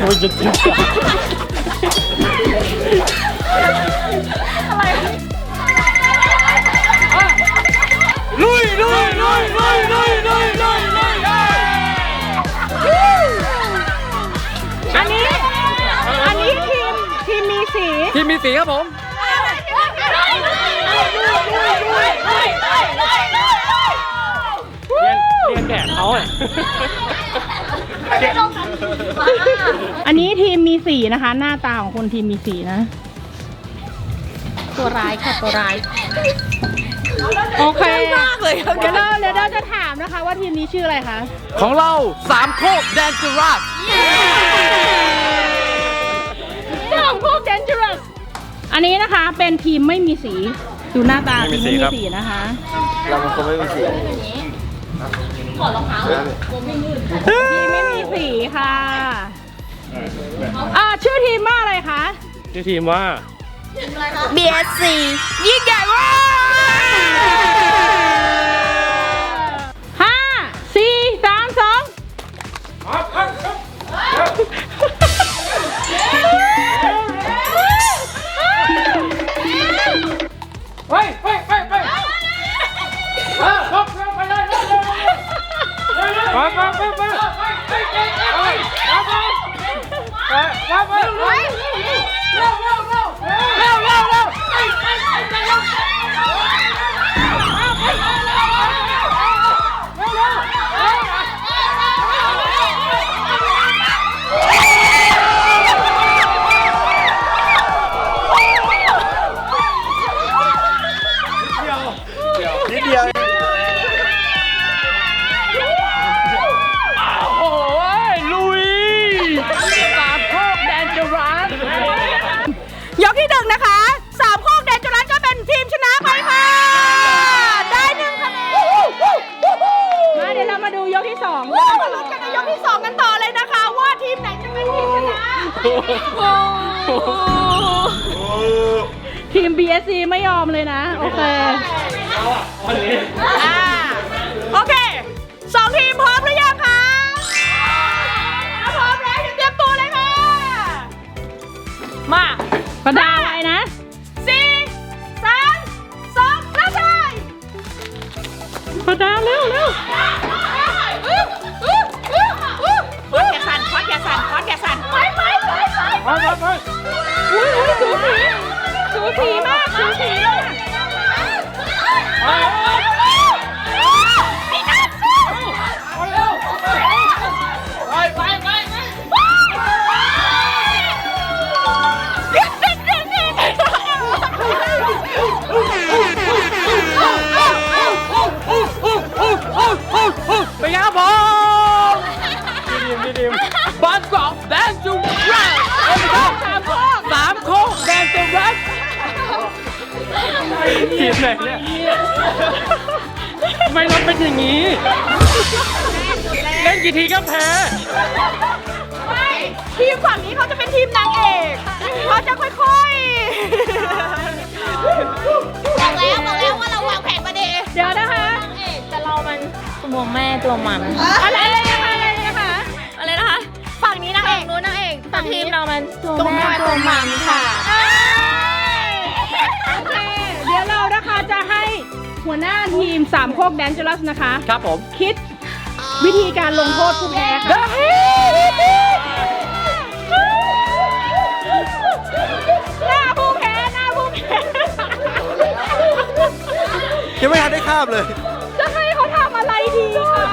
อ้ยจะจริงจังลุยลุยลุยลุยลุยลุยลุยลุยอันนี้ อันนี้ทีมทีมมีสีทีมมีสีครับผมเรียนเรียนแบบเขาอะ อันนี้ทีมมีสีนะคะ หน้าตาของคนทีมมีสีนะ ตัวร้ายค่ะตัวร้าย โอเคมากเลยเดี๋ยวเราเดี๋ยวเราจะถามนะคะ ว่าทีมนี้ชื่ออะไรคะ ของเราสามโคกแดนจูราสสามพวก dangerous อันนี้นะคะเป็นทีมไม่มีสี ดูหน้าตาทีมไม่มีสีนะคะ เรามันคงไม่มีเสียงทีมไม่มี สีค่ะอ่าชื่อทีมว่าอะไรคะชื่อทีมว่า BSC ยิ่งใหญ่มาก เร็ว ต่อเลยนะคะว่าทีมไหนจะเป็นทีมชนะทีม BSC ไม่ยอมเลยนะ โอเค อ่า ไปไปไปไปอุ้ยอุ้ยสูสีสูสีมากสูสีมาก ทีมไหนเนี่ยทำไมเราเป็นอย่างนี้ เล่นกี่ทีก็แพ้ ไม่ทีมฝั่งนี้เขาจะเป็นทีมนางเอกเขาจะค่อยบอกแล้วบอกแล้วว่าเราวางแผนมาดีเดี๋ยวนะคะเอกแต่เรามันตัวแม่ตัวมัน อะไรอะไรนะคะอะไรนะคะ อะไรนะคะ ฝั่งนี้นางเอกนู้นนางเอกฝั่งทีมเรามันตัวแม่ตัวมันค่ะ จะให้หัวหน้าทีมสามโคกแดนเจอรัสนะคะ ครับผม คิดวิธีการลงโทษผู้แพ้ค่ะได้หน้าผู้แพ้หน้าผู้แพ้ยังไม่ทันได้ข้ามเลย จะให้เขาทำอะไรดีคะ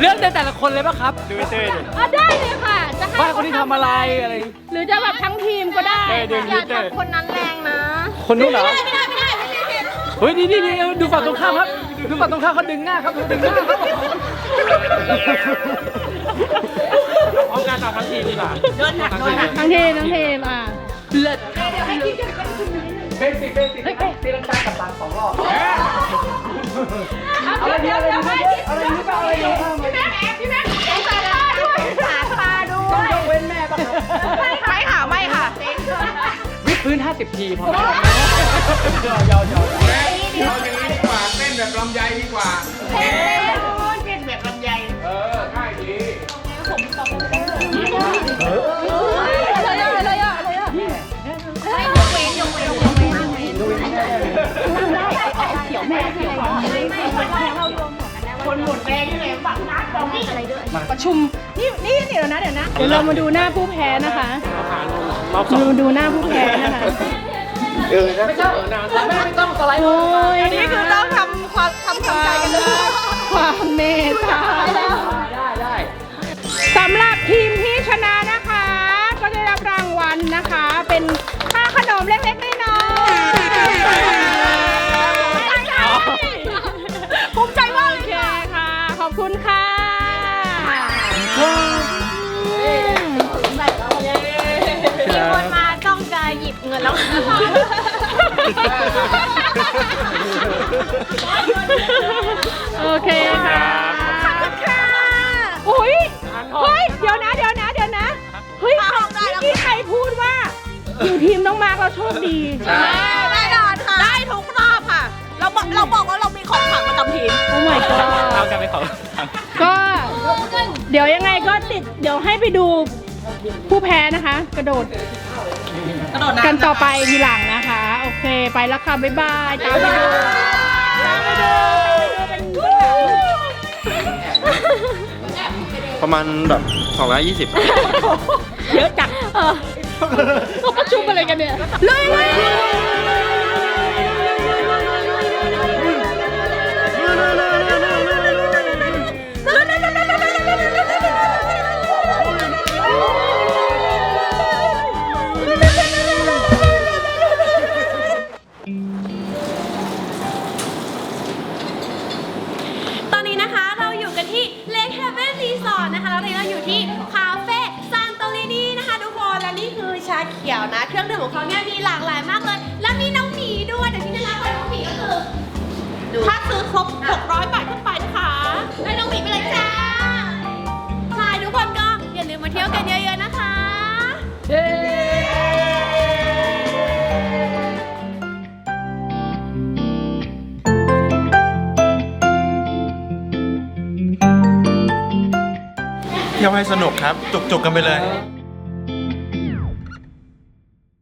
เลือกในแต่ละคนเลยป่ะครับดูเต้ดิอะได้เลยค่ะ จะให้ว่าคนที่ทำอะไรอะไร หรือจะแบบทั้งทีมก็ได้เต้ดึงอย่าเต้ทำคนนั้นแรงนะ คนนู้นเหรอ ไม่ได้ไม่ได้ไม่ได้ไม่ได้ เฮ้ยนี่นี่นี่ดูฝั่งตรงข้ามครับ ดูฝั่งตรงข้ามเขาดึงหน้าครับดึงหน้าครับพร้อมการตามทั้งทีมดีกว่าโดนหนักโดนหนักทั้งทีมทั้งทีมอะเลิศเบสิกเบสิกตีลังกากับตังสองรอบเอาเดี๋ยวเดี๋ยวให้อะไรนี่ก็อะไรนี่พี่แม่พี่แม่สาตาด้วยสาตาด้วยยกเว้นแม่ป่ะครับไม่ค่ะไม่ค่ะไม่ค่ะวิดพื้น 50 ทีพอเยาเยาเยา เอาอย่างนี้ดีกว่าเต้นแบบลำไยดีกว่า เต้นเต้นแบบลำไยเออง่ายดีคนหมดแรงที่ไหนฝักนัดตรงนี้ประชุมนี่นี่เดี๋ยวนะเดี๋ยวนะ เดี๋ยวเรามาดูหน้าผู้แพ้นะคะเรามาดูหน้าผู้แพ้นะคะ ไม่ต้องไม่ต้องสไลด์โอ้ยอันนี้คือต้องทำความทำความใจกันเลยความเมตตาได้ได้สำหรับทีมที่ชนะนะคะ ก็ได้รับรางวัลนะคะ เป็นค่าขนมเล็กๆน้อยๆภูมิใจมากเลยค่ะ ขอบคุณค่ะมีคนมาต้องจะหยิบเงินแล้ว โอเคค่ะขอบคุณค่ะอุ้ยเฮ้ย เดี๋ยวนะ เดี๋ยวนะ เดี๋ยวนะ เฮ้ยเมื่อกี้ใครพูดว่า อยู่ทีมน้องมาร์คเราโชคดีแน่นอนค่ะ ได้ทุกรอบค่ะ เราบอกเราบอกว่าเรามีของขลังประจำทีม โอ้ my เอา god กันไปเขาก็ เดี๋ยวยังไงก็ติด เดี๋ยวให้ไปดูผู้แพ้นะคะ กระโดด กระโดดน้ำกันต่อไปทีหลังนะคะ โอเค ไปแล้วค่ะ บ๊ายบาย ตามไปดูตามไปดูเป็นเบื้องหลังประมาณแบบ220เยอะจังเขาประชุมอะไรกันเนี่ยเลยต ดื่มของเขาเนี่ยมีหลากหลายมากเลย และมีน้องหมีด้วยเดี๋ยวที่จะรับไปน้องหมีก็คือถ้าซื้อครบ 600 บาทขึ้นไปนะคะได้น้องหมีไปเลยจ้าใช่ทุกคนก็อย่าลืมมาเที่ยวกันเยอะๆนะคะเที่ยวให้สนุกครับ จุกๆกันไปเลย